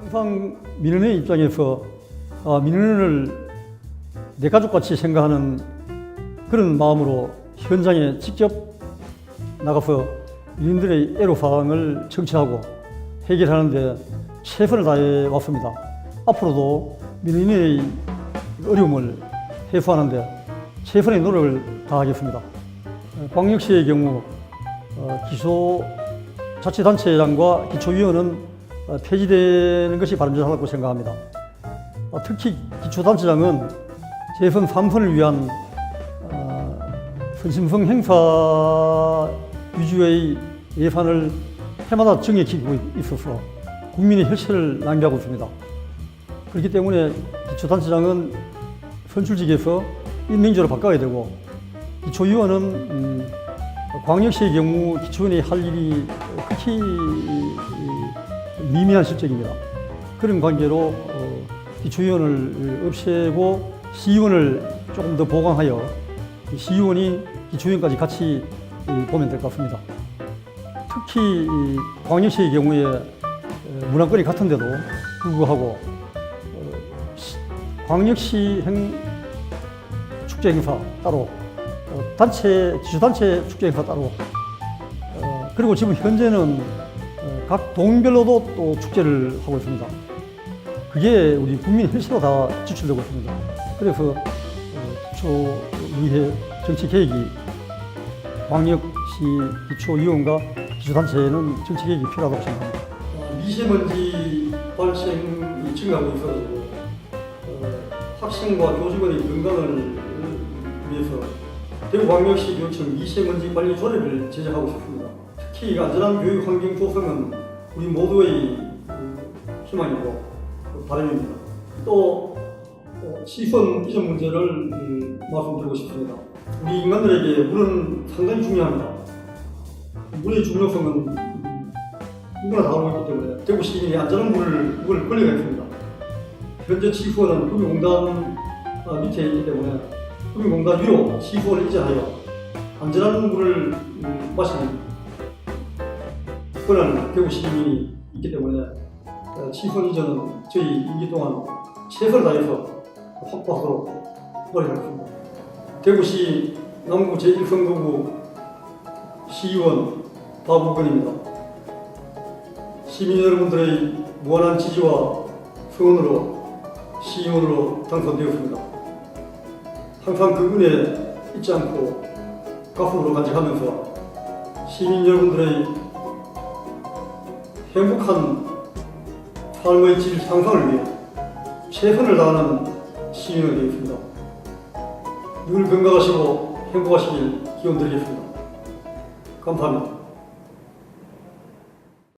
항상 민원의 입장에서 아, 민원을 내 가족같이 생각하는 그런 마음으로 현장에 직접 나가서 민원들의 애로사항을 청취하고 해결하는 데 최선을 다해 왔습니다. 앞으로도 민원인의 어려움을 해소하는 데 최선의 노력을 다하겠습니다. 어, 광역시의 경우 어, 기초자치단체장과 기초위원은 어, 폐지되는 것이 바람직하다고 생각합니다. 어, 특히 기초단체장은 재선 3선을 위한 어, 선심성 행사 위주의 예산을 해마다 정해지고 있어서 국민의 혈세를 낭비하고 있습니다. 그렇기 때문에 기초단체장은 선출직에서 임명제로 바꿔야 되고 기초위원은 음, 광역시의 경우 기초위원이 할 일이 극히 미미한 실적입니다. 그런 관계로 어, 기초위원을 없애고 시의원을 조금 더 보강하여 이 시의원이 기초위원까지 같이 이, 보면 될 것 같습니다. 특히 이 광역시의 경우에 에, 문화권이 같은데도 불구하고 어, 시- 광역시 행 축제 행사 따로 어, 단체 지주단체 축제 행사 따로 어, 그리고 지금 현재는 어, 각 동별로도 또 축제를 하고 있습니다. 그게 우리 국민 헬스로 다 지출되고 있습니다. 그래서 어, 기초의회 정치 계획이 광역시 기초위원과 기초단체에는 정치 계획이 필요하다고 생각합니다. 미세먼지 발생이 증가하고 있어서 어, 학생과 교직원의 건강을 위해서 대구광역시 요청 미세먼지 관리 조례를 제정하고 싶습니다. 특히 안전한 교육 환경 조성은 우리 모두의 그 희망이고 그 바람입니다. 또 어, 시선 이전 문제를 음, 말씀드리고 싶습니다. 우리 인간들에게 물은 상당히 중요합니다. 물의 중요성은 음, 누구나 다 알고 있기 때문에 대구 시민이 안전한 물을 먹을 권리가 있습니다. 현재 치수원은 금융공단 아, 밑에 있기 때문에 금융공단 위로 시수원을 이전하여 안전한 물을 음, 마시는 권한을 대구 시민이 있기 때문에 어, 시수원 이전은 저희 임기 동안 최선을 다해서 확보하도록 노력하겠습니다. 대구시 남구 제1선거구 시의원 박우건입니다. 시민 여러분들의 무한한 지지와 성원으로 시의원으로 당선되었습니다. 항상 그분에 잊지 않고 가슴으로 간직하면서 시민 여러분들의 행복한 삶의 질 향상을 위해 최선을 다하는 시민이 되겠습니다. 늘 건강하시고 행복하시길 기원드리겠습니다. 감사합니다.